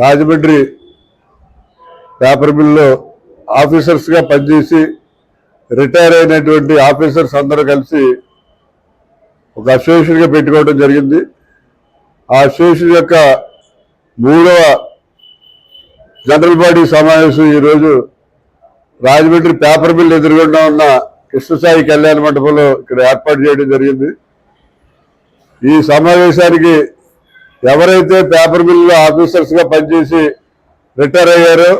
Rajahmundry paper మిల్లో ఆఫీసర్స్గా పనిచేసి retire అయినటువంటి officers అందరూ కలిసి ఒక అసోసియేషన్గా పెట్టుకోవడం జరిగింది. ఆ అసోసియేషన్ యొక్క మూడవ జనరల్ బాడీ సమావేశం ఈరోజు రాజమండ్రి పేపర్ మిల్ ఎదురుగుండా ఉన్న కృష్ణసాయి కళ్యాణ మండపంలో ఇక్కడ ఏర్పాటు చేయడం జరిగింది. ఈ సమావేశానికి ఎవరైతే పేపర్ మిల్ ఆఫీసర్స్గా పనిచేసి రిటైర్ అయ్యారో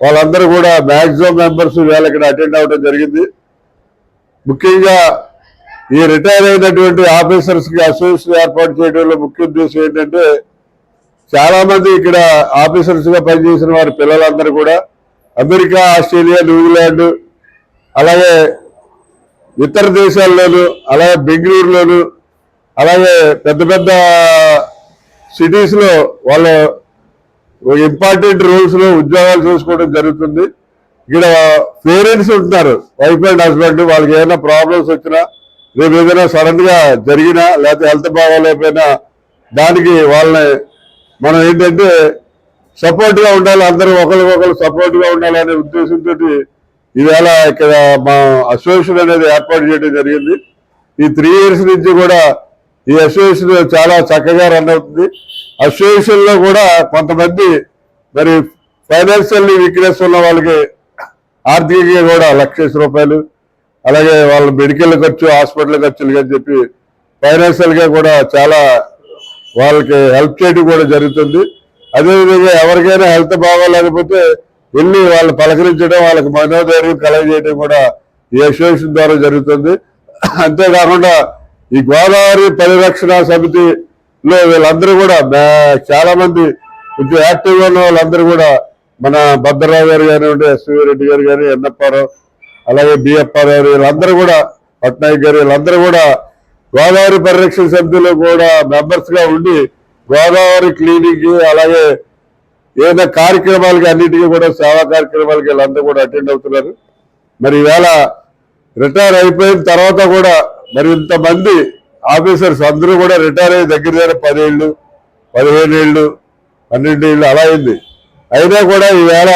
వాళ్ళందరూ కూడా మ్యాక్సిమం మెంబర్స్ వేళ ఇక్కడ అటెండ్ అవ్వడం జరిగింది. ముఖ్యంగా ఈ రిటైర్ అయినటువంటి ఆఫీసర్స్కి అసోసియేషన్ ఏర్పాటు చేయడంలో ముఖ్య ఉద్దేశం ఏంటంటే చాలా మంది ఇక్కడ ఆఫీసర్స్గా పనిచేసిన వారి పిల్లలందరూ కూడా అమెరికా ఆస్ట్రేలియా న్యూజిలాండ్ అలాగే ఇతర దేశాల్లోనూ అలాగే బెంగళూరులోను అలాగే పెద్ద పెద్ద సిటీస్లో వాళ్ళ ఇంపార్టెంట్ రోల్స్లో ఉద్యోగాలు చూసుకోవడం జరుగుతుంది. ఇక్కడ పేరెంట్స్ ఉంటున్నారు వైఫ్ అండ్ హస్బెండ్. వాళ్ళకి ఏమైనా ప్రాబ్లమ్స్ వచ్చినా రేపు ఏదైనా సడన్గా జరిగినా లేకపోతే హెల్త్ బాగోలేకపోయినా దానికి వాళ్ళని మనం ఏంటంటే సపోర్ట్గా ఉండాలి. అందరూ ఒకరికొకరు సపోర్ట్గా ఉండాలి అనే ఉద్దేశంతో ఈవేళ ఇక్కడ మా అసోసియేషన్ అనేది ఏర్పాటు చేయడం జరిగింది. ఈ త్రీ ఇయర్స్ నుంచి కూడా ఈ అసోసియేషన్ చాలా చక్కగా రన్ అవుతుంది. అసోసియేషన్లో కూడా కొంతమంది మరి ఫైనాన్షియల్లీ వీక్నెస్ ఉన్న వాళ్ళకి ఆర్థికంగా కూడా లక్ష రూపాయలు అలాగే వాళ్ళ మెడికల్ ఖర్చు హాస్పిటల్ ఖర్చులు అని చెప్పి ఫైనాన్షియల్గా కూడా చాలా వాళ్ళకి హెల్ప్ చేయడం కూడా జరుగుతుంది. అదేవిధంగా ఎవరికైనా హెల్త్ బాగోలేకపోతే వెళ్ళి వాళ్ళు పలకరించడం వాళ్ళకి మనోధైర్యం కలగజేయడం కూడా ఈ అసోసియేషన్ ద్వారా జరుగుతుంది. అంతేకాకుండా ఈ గోదావరి పరిరక్షణ సమితిలో వీళ్ళందరూ కూడా చాలా మంది కొంచెం యాక్టివ్గా ఉన్న వాళ్ళందరూ కూడా మన భద్రరావు గారు కానివ్వండి ఎస్వి రెడ్డి గారు కానీ ఎన్నప్పారావు అలాగే బిఎప్పారావు వీళ్ళందరూ కూడా పట్నాయక్ గారు వీళ్ళందరూ కూడా గోదావరి పరిరక్షణ సమితిలో కూడా మెంబర్స్గా ఉండి గోదావరి క్లీనింగ్ అలాగే ఏదైనా కార్యక్రమాలకి అన్నిటికీ కూడా సేవా కార్యక్రమాలకి వీళ్ళందరూ కూడా అటెండ్ అవుతున్నారు. మరి ఈవేళ రిటైర్ అయిపోయిన తర్వాత కూడా మరి ఇంతమంది ఆఫీసర్స్ అందరూ కూడా రిటైర్ అయ్యి దగ్గర దగ్గర పదేళ్ళు పదిహేను ఏళ్ళు పన్నెండు ఏళ్ళు అలా అయింది. అయినా కూడా ఈవేళ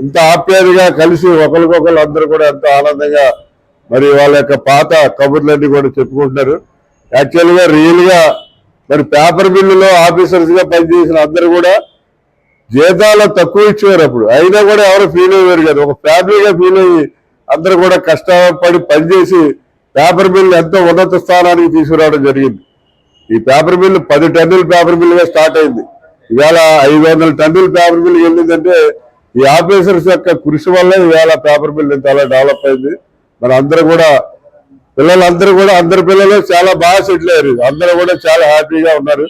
ఇంత ఆప్యాయతగా కలిసి ఒకరికొకరు అందరూ కూడా ఎంతో ఆనందంగా మరి వాళ్ళ యొక్క పాత కబుర్లన్నీ కూడా చెప్పుకుంటున్నారు. యాక్చువల్గా రియల్గా మరి పేపర్ మిల్లులో ఆఫీసర్స్గా పనిచేసిన అందరూ కూడా జీతాలు తక్కువ ఇచ్చేవారు అప్పుడు. అయినా కూడా ఎవరు ఫీల్ అయ్యారు కదా. ఒక ఫ్యామిలీగా ఫీల్ అయ్యి అందరూ కూడా కష్టపడి పనిచేసి పేపర్ మిల్ ఎంతో ఉన్నత స్థానానికి తీసుకురావడం జరిగింది. ఈ పేపర్ మిల్ పది టన్నుల పేపర్ మిల్లుగా స్టార్ట్ అయింది. ఇవాళ ఐదు వందల టన్నుల పేపర్ మిల్ వెళ్ళిందంటే ఈ ఆఫీసర్స్ యొక్క కృషి వల్ల ఇవాళ పేపర్ మిల్ చాలా డెవలప్ అయింది. మరి అందరూ కూడా పిల్లలందరూ కూడా అందరి పిల్లలు చాలా బాగా సెటిల్ అయ్యారు. అందరూ కూడా చాలా హ్యాపీగా ఉన్నారు.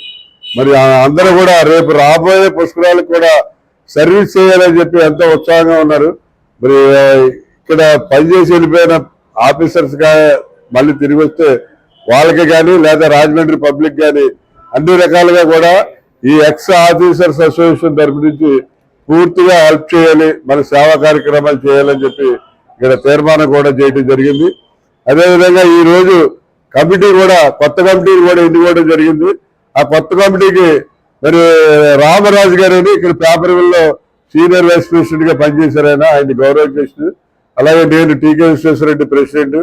మరి అందరూ కూడా రేపు రాబోయే పుష్కరాలకు కూడా సర్వీస్ చేయాలని చెప్పి ఎంతో ఉత్సాహంగా ఉన్నారు. మరి ఇక్కడ పనిచేసి వెళ్ళిపోయిన ఆఫీసర్స్ మళ్ళీ తిరిగి వస్తే వాళ్ళకి కానీ లేదా రాజమండ్రి పబ్లిక్ కానీ అన్ని రకాలుగా కూడా ఈ ఎక్స్ ఆఫీసర్స్ అసోసియేషన్ తరపు నుంచి పూర్తిగా హెల్ప్ చేయాలి మన సేవా కార్యక్రమాలు చేయాలని చెప్పి ఇక్కడ తీర్మానం కూడా చేయడం జరిగింది. అదేవిధంగా ఈరోజు కమిటీ కూడా కొత్త కమిటీ కూడా ఎన్నుకోవడం జరిగింది. ఆ కొత్త కమిటీకి మరి రామరాజు గారు ఇక్కడ పేపర్ సీనియర్ వైస్ ప్రెసిడెంట్గా పనిచేశారు ఆయన ఆయన గౌరవ అలాగే నేను టీకే విశ్వేశ్వరరెడ్డి ప్రెసిడెంట్.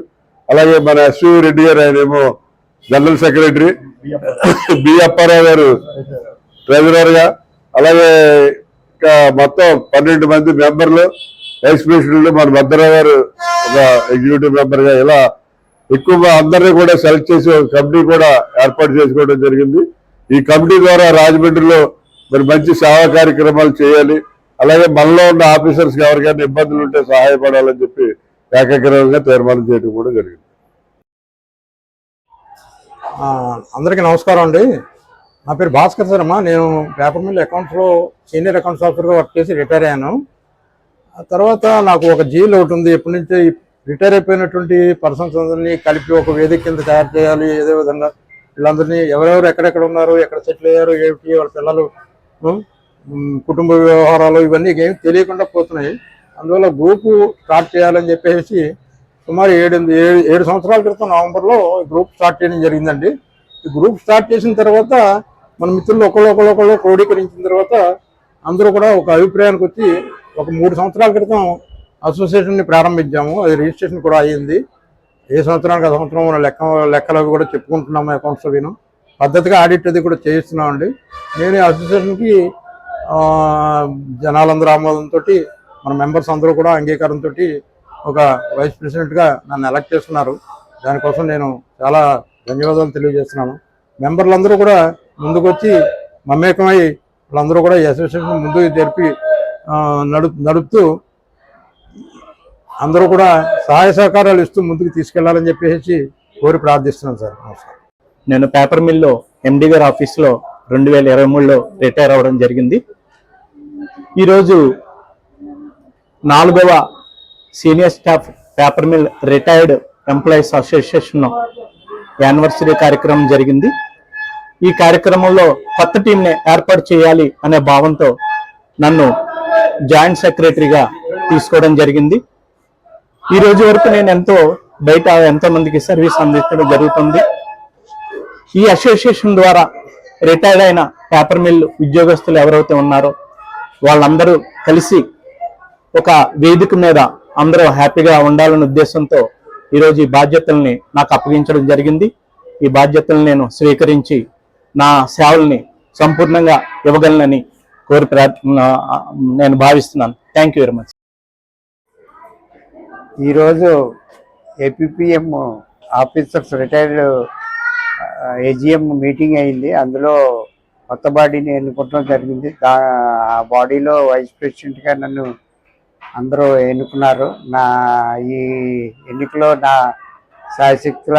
అలాగే మన ఎస్వి రెడ్డి గారు ఆయన ఏమో జనరల్ సెక్రటరీ. బి అప్పారావు గారు ట్రెజరర్గా. అలాగే ఇంకా మొత్తం పన్నెండు మంది మెంబర్లు వైస్ మన భద్రరావు గారు ఒక ఎగ్జిక్యూటివ్ మెంబర్గా ఇలా ఎక్కువ అందరినీ కూడా సెలెక్ట్ చేసి ఒక కమిటీ కూడా ఏర్పాటు చేసుకోవడం జరిగింది. ఈ కమిటీ ద్వారా రాజమండ్రిలో మరి మంచి సేవా కార్యక్రమాలు చేయాలి. అలాగే మనలో ఉన్న ఆఫీసర్స్కి ఎవరికైనా ఇబ్బందులు ఉంటే సహాయపడాలని చెప్పి ఏకగ్రహంగా తీర్మానం చేయడం కూడా జరిగింది. అందరికీ నమస్కారం అండి. నా పేరు భాస్కర్ శర్మ. నేను పేపర్ మిల్ అకౌంట్స్లో సీనియర్ అకౌంట్స్ ఆఫీసర్గా వర్క్ చేసి రిటైర్ అయ్యాను. తర్వాత నాకు ఒక జీల్ ఒకటి ఉంది. ఎప్పటి నుంచి రిటైర్ అయిపోయినటువంటి పర్సన్స్ అందరినీ కలిపి ఒక వేదిక కింద తయారు చేయాలి. ఏదే విధంగా వీళ్ళందరినీ ఎవరెవరు ఎక్కడెక్కడ ఉన్నారు ఎక్కడ సెటిల్ అయ్యారు ఏమిటి వాళ్ళ పిల్లలు కుటుంబ వ్యవహారాలు ఇవన్నీ ఏమి తెలియకుండా పోతున్నాయి. అందువల్ల గ్రూపు స్టార్ట్ చేయాలని చెప్పేసి సుమారు ఏడు ఏడు ఏడు సంవత్సరాల క్రితం నవంబర్లో గ్రూప్ స్టార్ట్ చేయడం జరిగిందండి. ఈ గ్రూప్ స్టార్ట్ చేసిన తర్వాత మన మిత్రులు ఒకళ్ళు ఒకళ్ళు ఒకళ్ళు క్రోడీకరించిన తర్వాత అందరూ కూడా ఒక అభిప్రాయానికి వచ్చి ఒక మూడు సంవత్సరాల క్రితం అసోసియేషన్ని ప్రారంభించాము. అది రిజిస్ట్రేషన్ కూడా అయ్యింది. ఏ సంవత్సరానికి ఆ సంవత్సరం మన లెక్క లెక్కలు అవి కూడా చెప్పుకుంటున్నాము అకౌంట్స్ అవిను. పద్ధతిగా ఆడిట్ అది కూడా చేయిస్తున్నామండి. నేను ఈ అసోసియేషన్కి జనాలందరూ ఆమోదంతో మన మెంబర్స్ అందరూ కూడా అంగీకారంతో ఒక వైస్ ప్రెసిడెంట్గా నన్ను ఎలక్ట్ చేస్తున్నారు. దానికోసం నేను చాలా ధన్యవాదాలు తెలియజేస్తున్నాను. మెంబర్లందరూ కూడా ముందుకొచ్చి మమేకమై వాళ్ళందరూ కూడా ఈ అసోసియేషన్ ముందుకు జరిపి నడుపు నడుపుతూ అందరూ కూడా సహాయ సహకారాలు ఇస్తూ ముందుకు తీసుకెళ్ళాలని చెప్పేసి కోరి ప్రార్థిస్తున్నాను సార్. నమస్కారం. నేను పేపర్ మిల్లో ఎండి గారి ఆఫీస్లో రెండు వేల ఇరవై మూడులో రిటైర్ అవ్వడం జరిగింది. ఈరోజు నాలుగవ senior staff paper mill retired employees association anniversary కార్యక్రమం జరిగింది. ఈ కార్యక్రమంలో కొత్త టీంని ఏర్పాటు చేయాలి అనే భావంతో నన్ను జాయింట్ సెక్రటరీగా తీసుకోవడం జరిగింది. ఈ రోజు వరకు నేను ఎంతో బయట ఎంతో మందికి సర్వీస్ అందించడం జరుగుతుంది. ఈ అసోసియేషన్ ద్వారా రిటైర్డ్ అయిన పేపర్ మిల్ ఉద్యోగస్తులు ఎవరైతే ఉన్నారో వాళ్ళందరూ కలిసి ఒక వేదిక మీద అందరూ హ్యాపీగా ఉండాలనే ఉద్దేశంతో ఈరోజు ఈ బాధ్యతల్ని నాకు అప్పగించడం జరిగింది. ఈ బాధ్యతలను నేను స్వీకరించి నా సేవల్ని సంపూర్ణంగా ఇవ్వగలనని కోరి నేను భావిస్తున్నాను. థ్యాంక్ యూ వెరీ మచ్ ఈరోజు APM officers retired AGM meeting అయింది. అందులో కొత్త బాడీని ఎన్నుకోవడం జరిగింది. ఆ బాడీలో వైస్ ప్రెసిడెంట్గా నన్ను అందరూ ఎన్నుకున్నారు. నా ఈ ఎన్నికలో నా సాయశక్తుల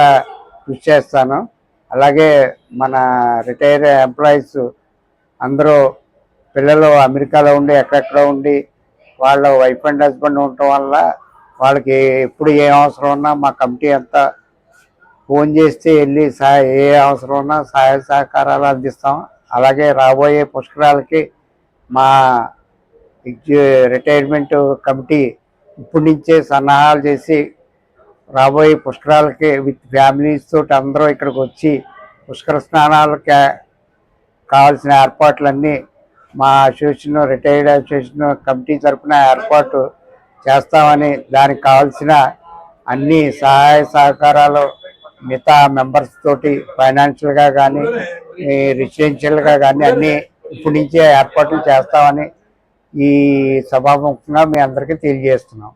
కృషి చేస్తాను. అలాగే మన రిటైర్ ఎంప్లాయీస్ అందరూ పిల్లలు అమెరికాలో ఉండి ఎక్కడెక్కడ ఉండి వాళ్ళ వైఫ్ అండ్ హస్బెండ్ ఉండటం వల్ల వాళ్ళకి ఎప్పుడు ఏ అవసరం ఉన్నా మా కమిటీ అంతా ఫోన్ చేస్తే వెళ్ళి సహాయ ఏ అవసరం ఉన్నా సహాయ సహకారాలు అందిస్తాం. అలాగే రాబోయే పుష్కరాలకి మా రిటైర్మెంట్ కమిటీ ఇప్పటి నుంచే సన్నాహాలు చేసి రాబోయే పుష్కరాలకి విత్ ఫ్యామిలీస్ తోటి అందరూ ఇక్కడికి వచ్చి పుష్కర స్నానాలకి కావాల్సిన ఏర్పాట్లన్నీ మా అసోసియేషన్ రిటైర్డ్ అసోసియేషన్ కమిటీ తరఫున ఏర్పాటు చేస్తామని దానికి కావాల్సిన అన్ని సహాయ సహకారాలు మిగతా మెంబర్స్ తోటి ఫైనాన్షియల్గా కానీ రెసిడెన్షియల్గా కానీ అన్నీ ఇప్పటి నుంచే ఏర్పాట్లు చేస్తామని ఈ సభాముఖంగా మీ అందరికీ తెలియజేస్తున్నాం.